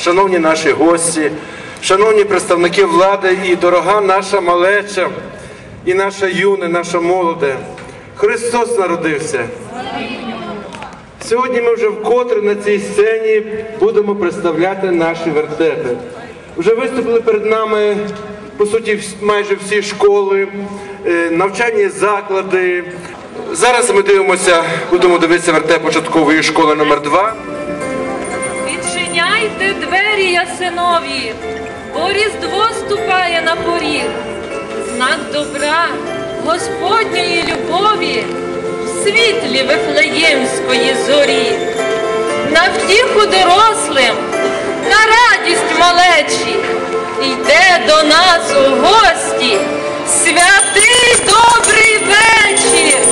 Шановні наші гості, шановні представники влади і дорога наша малеча, і наша юне, наша молоде. Христос народився. Сьогодні ми вже вкотре на цій сцені будемо представляти наші вертепи. Вже виступили перед нами, по суті, майже всі школи, е, навчальні заклади. Зараз ми дивимося, будемо дивитися вертеп початкової школи номер 2 Відчиняйте двері ясинові, бо Різдво ступає на поріг. Знак добра, Господньої любові в світлі Вифлеємської зорі. На втіху дорослим, на радість малечі, йде до нас у гості святий добрий вечір.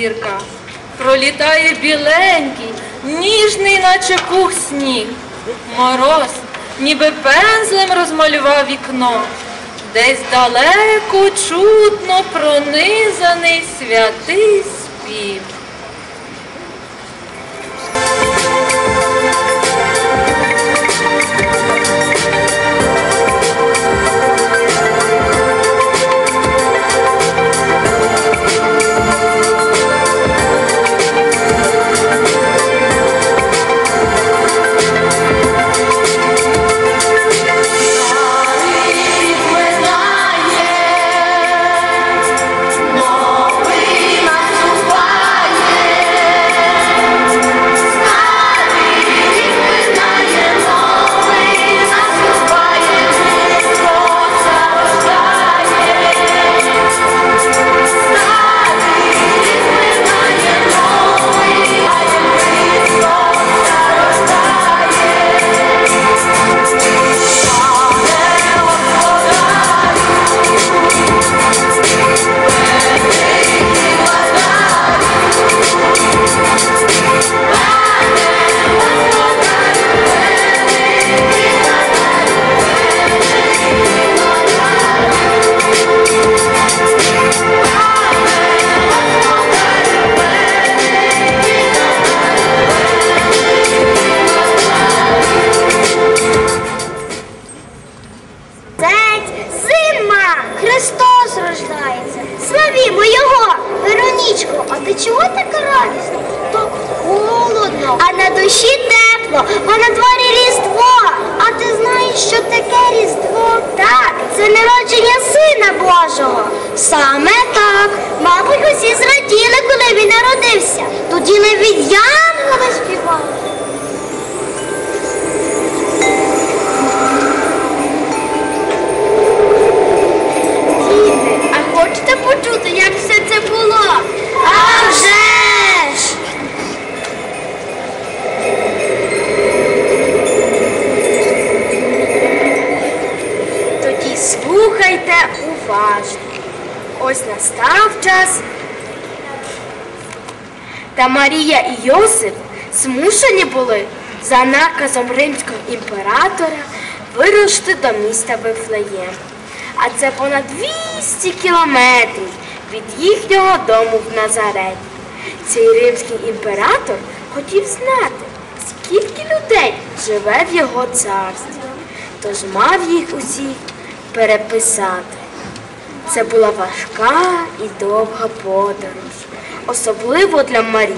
Зірка. Пролітає біленький, ніжний, наче пух сніг. Мороз, ніби пензлем розмалював вікно. Десь далеко чутно пронизаний святий спів. Марія і Йосип змушені були за наказом римського імператора вирушити до міста Вифлеєм. А це понад 200 кілометрів від їхнього дому в Назареті. Цей римський імператор хотів знати, скільки людей живе в його царстві, тож мав їх усіх переписати. Це була важка і довга подорож, особливо для Марії.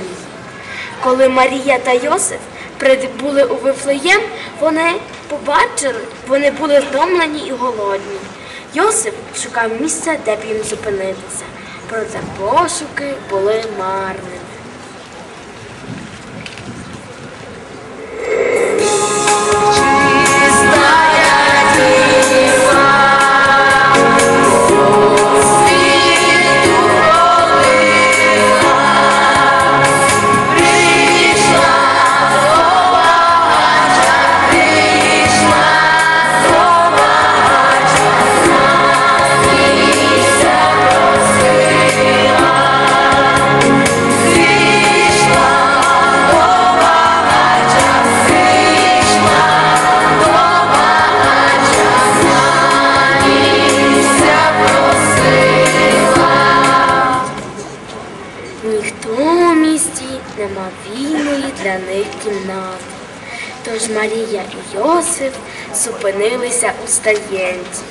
Коли Марія та Йосиф прибули у Вифлеєм, вони побачили, вони були втомлені і голодні. Йосиф шукав місця, де б їм зупинитися, проте пошуки були марними. Зупинилися у стаєнці.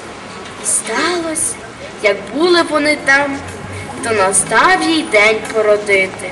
І сталося, як були вони там, то настав їй день породити.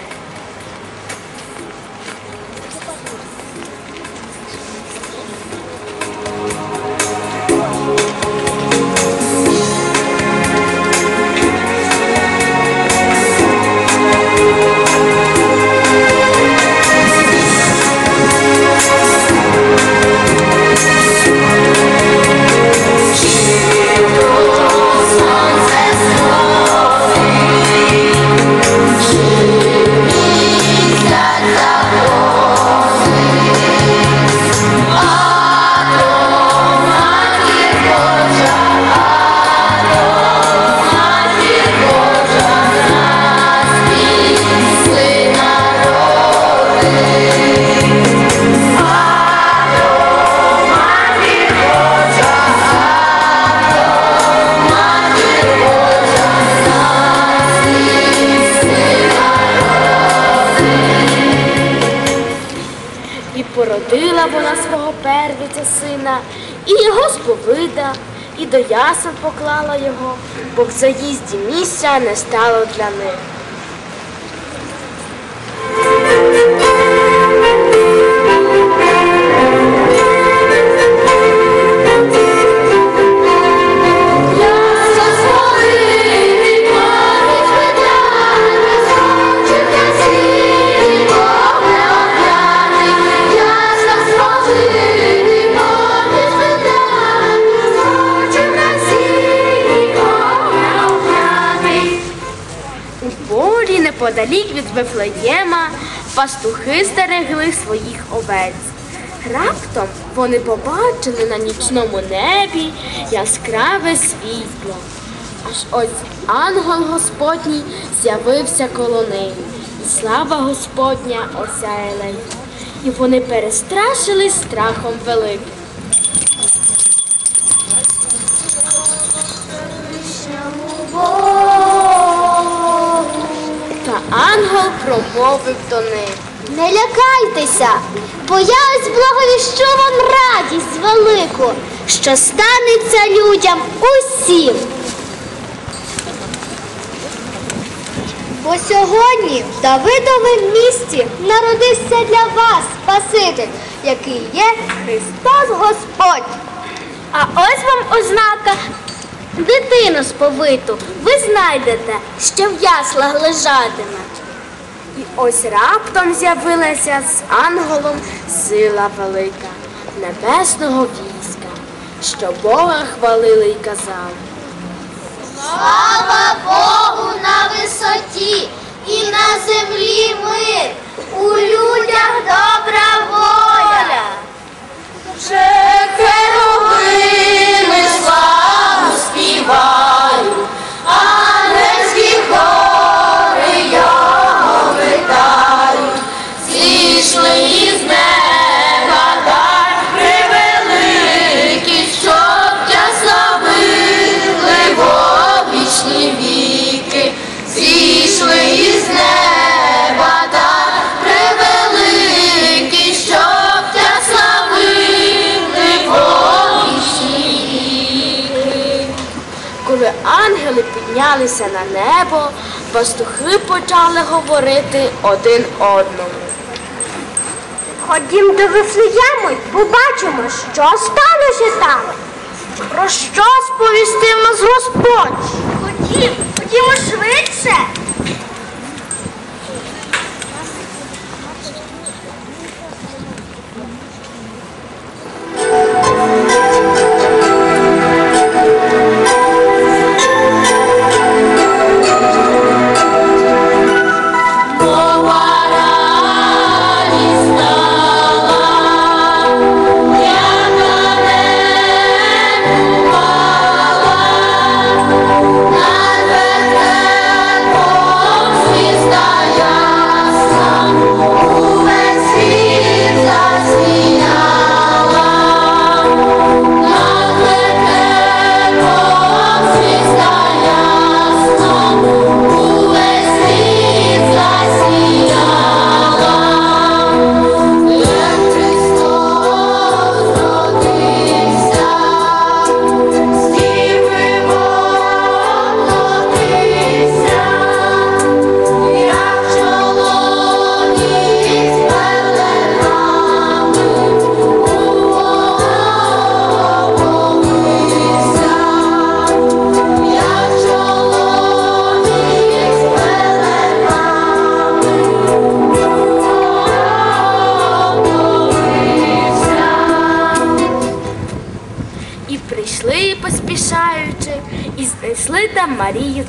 Сповида, і до ясен поклала його, бо в заїзді місця не стало для них. Полі неподалік від Вифлеєма пастухи стерегли своїх овець. Раптом вони побачили на нічному небі яскраве світло. Аж ось ангел Господній з'явився коло них, і слава Господня осяяла їх. І вони перестрашились страхом великим. Ангел промовив до них. Не лякайтеся, бо я ось благовіщу вам радість велику, що станеться людям усім. Бо сьогодні в Давидовім місті народився для вас Спаситель, який є Христос Господь. А ось вам ознака дитину сповиту. Ви знайдете, що в яслах лежатиме. І ось раптом з'явилася з ангелом сила велика небесного війська, що Бога хвалили й казали. Слава Богу на висоті і на землі мир, у людях добра воля. Херовими славу Shiva. Піднялися на небо, пастухи почали говорити один одному. Ходім до Вифлеєму й побачимо, що сталося там. Про що сповістив нас Господь? Ходім, ходімо швидше.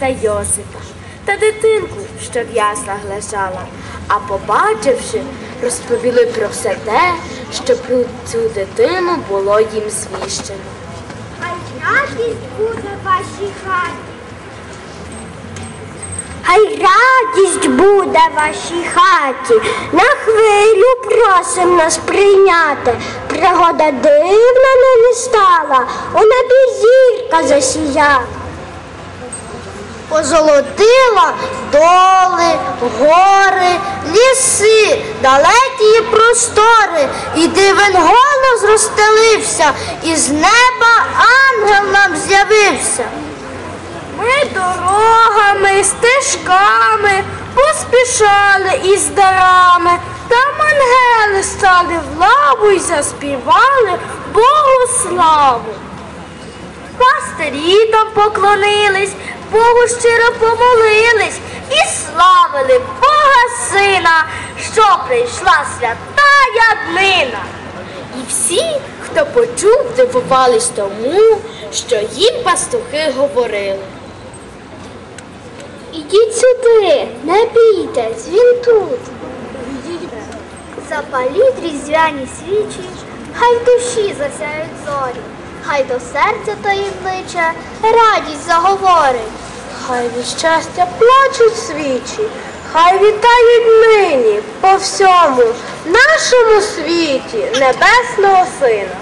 Та Йосипа та дитинку, що в яслах лежала. А побачивши, розповіли про все те, що про цю дитину було їм звіщено. Хай радість буде вашій хаті. Хай радість буде вашій хаті. На хвилю просим нас прийняти. Пригода дивна нині стала, у небі зірка засіяла. Позолотила доли, гори, ліси, далекі і простори, і дивен голос розстелився, і з неба ангел нам з'явився. Ми дорогами, стежками поспішали із дарами, там ангели стали в лаву й заспівали Богу славу. Пастирі там поклонились, Богу щиро помолились і славили Бога Сина, що прийшла свята яднина. І всі, хто почув, дивувались тому, що їм пастухи говорили. Ідіть сюди, не бійтесь, він тут. Запаліть різдвяні свічі, хай душі засяють зорі, хай до серця таємниче радість заговорить. Хай від щастя плачуть свічі, хай вітають нині по всьому нашому світі небесного сина.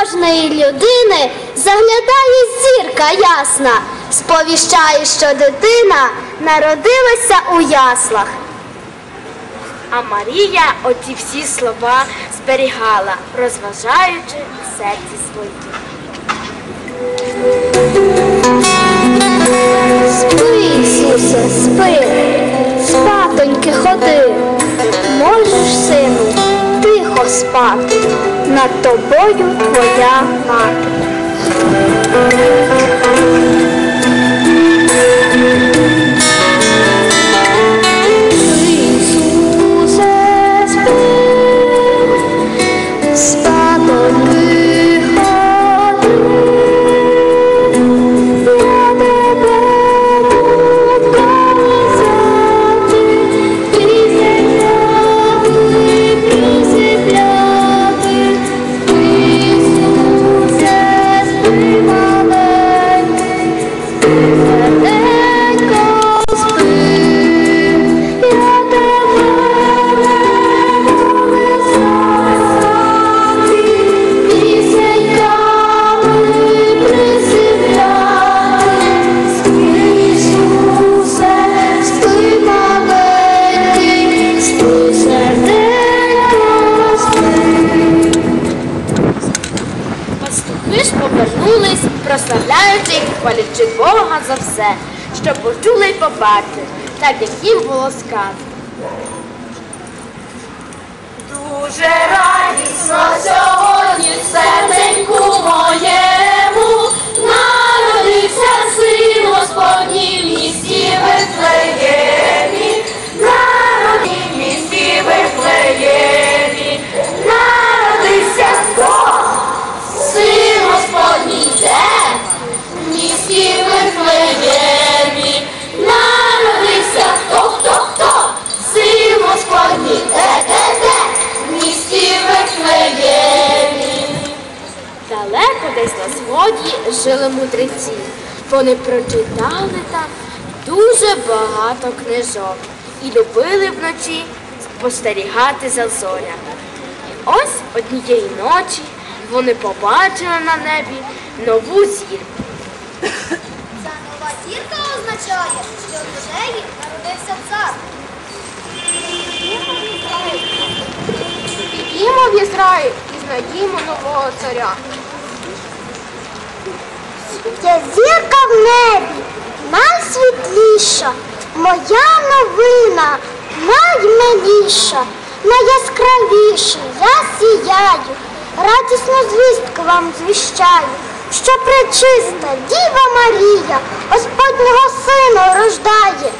Кожної людини заглядає зірка ясна, сповіщає, що дитина народилася у яслах. А Марія оці всі слова зберігала, розважаючи серці своїм. Спи, Ісусе, спи, спатоньки ходи. Можеш, сину, тихо спати, над тобою твоя мати. Як Вони прочитали там дуже багато книжок і любили вночі спостерігати за зорями. Ось однієї ночі вони побачили на небі нову зірку. Ця нова зірка означає, що в неї народився цар. Підіймо в Ізраїль і знайдімо нового царя. Є зірка в небі, найсвітліша, моя новина, наймиліша, найяскравіша, я сіяю, радісну звістку вам звіщаю, що пречиста Діва Марія Господнього Сина рождає.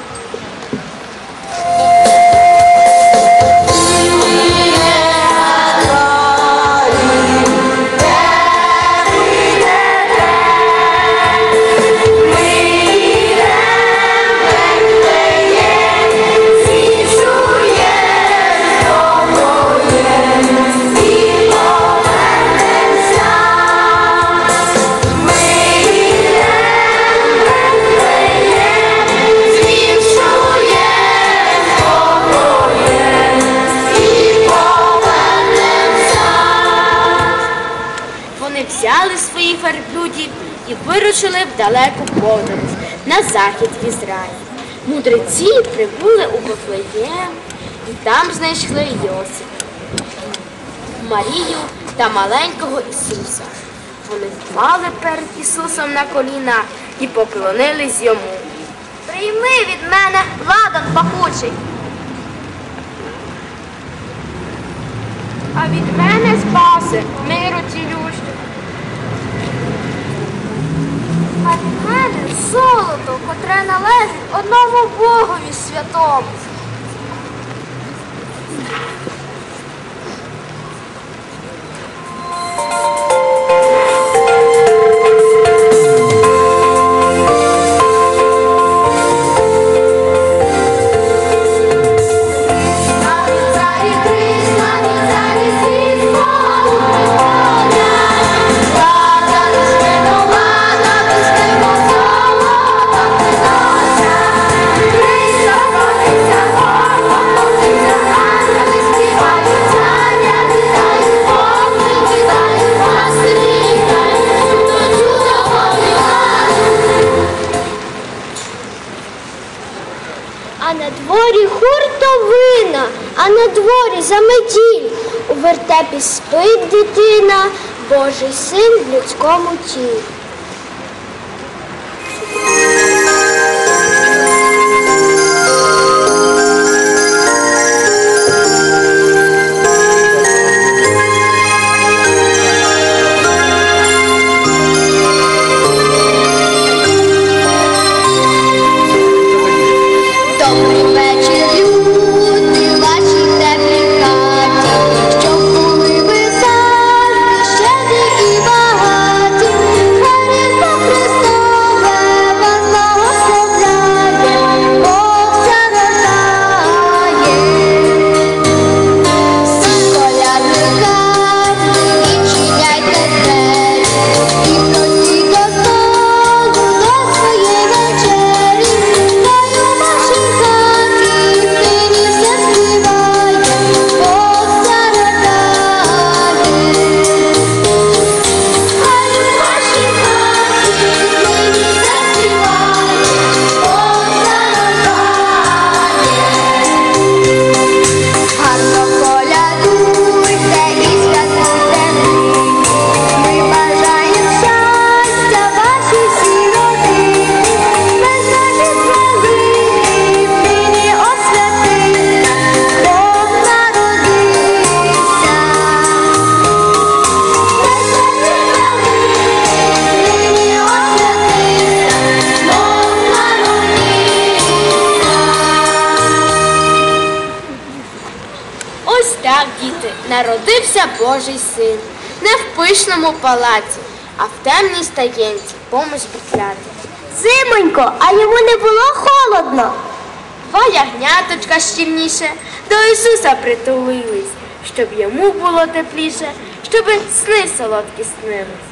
Вирушили в далеку подорож на захід в Ізраїль. Мудреці прибули у Вифлеєм і там знайшли Йосипа, Марію та маленького Ісуса. Вони впали перед Ісусом на коліна і поклонились йому. Прийми від мене ладан пахучий. А від мене спаси миру цілющу. А від мене золото, котре належить одному Богові святому. А спить дитина, Божий син в людському тілі. Божий син, не в пишному палаці, а в темній стаєнці поміж бітляти. Зимонько, а йому не було холодно. Два ягняточка щільніше до Ісуса притулились, щоб йому було тепліше, щоб сни солодкі снились.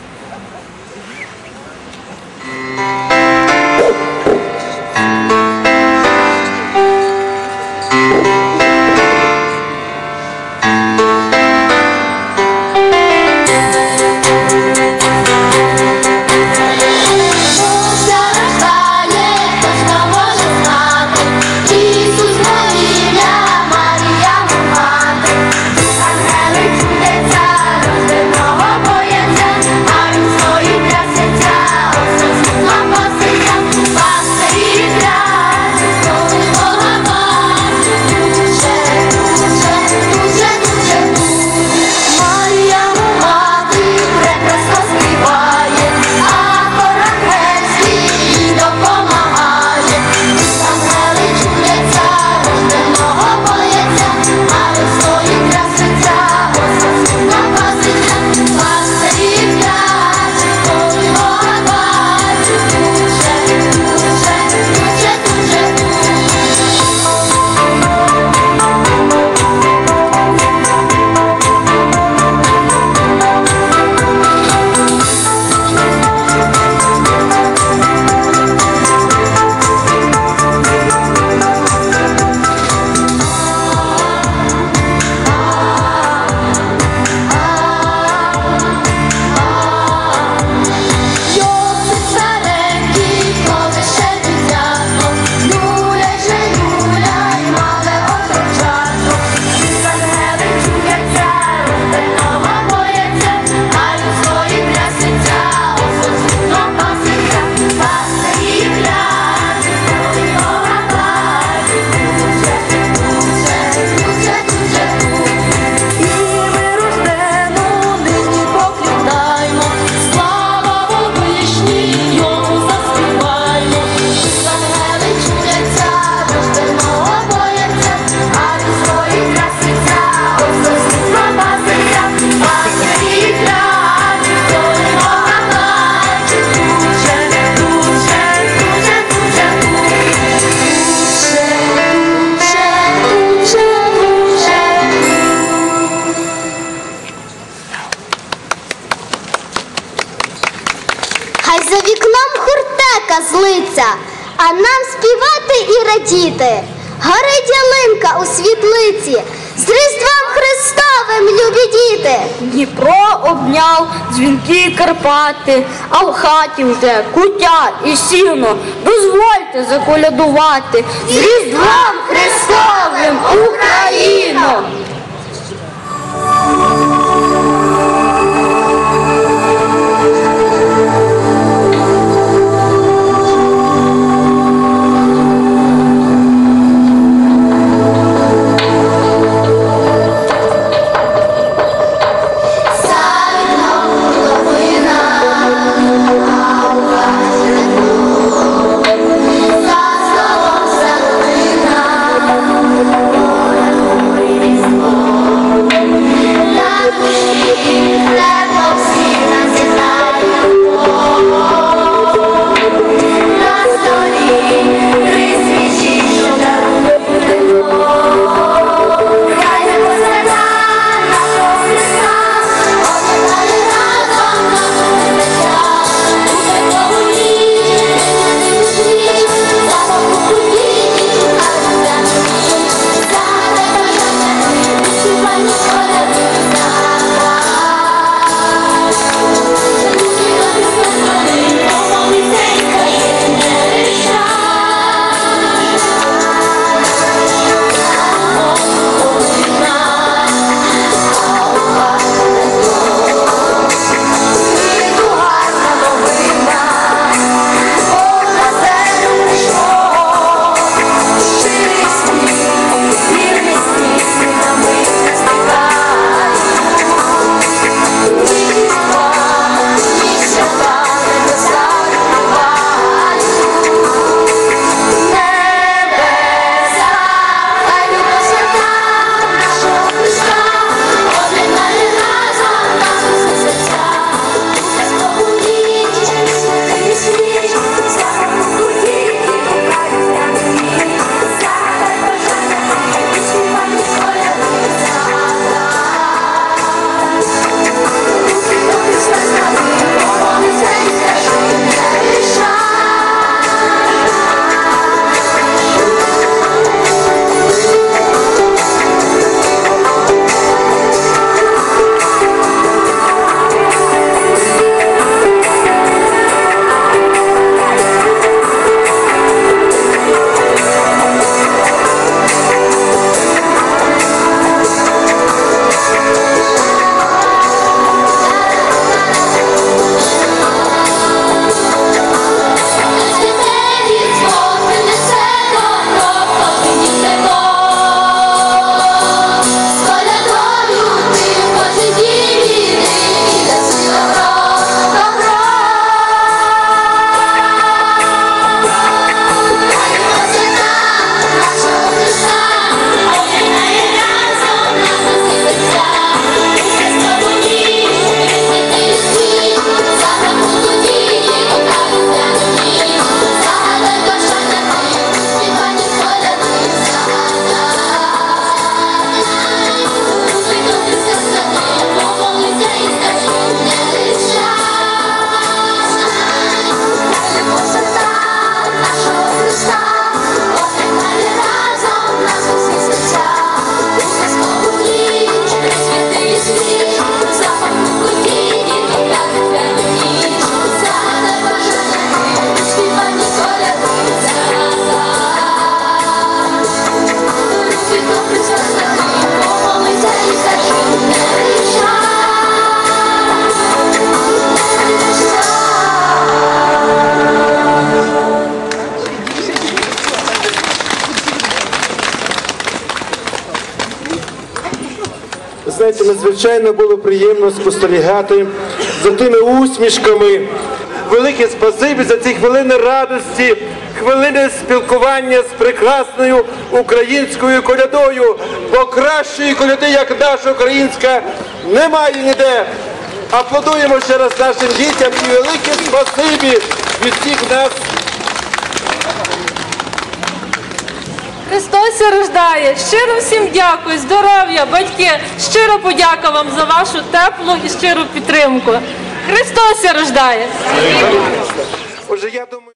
спати, а в хаті вже кутя і сіно. Дозвольте заколядувати з різдвам. Надзвичайно було приємно спостерігати за тими усмішками. Велике спасибі за ці хвилини радості, хвилини спілкування з прекрасною українською колядою. Бо кращої коляди, як наша українська, немає ніде. Аплодуємо ще раз нашим дітям і велике спасибі від всіх нас. Христос рождає. Щиро всім дякую, здоров'я, батьки. Щиро подяка вам за вашу теплу і щиру підтримку. Христос рождає. Отже, я думаю.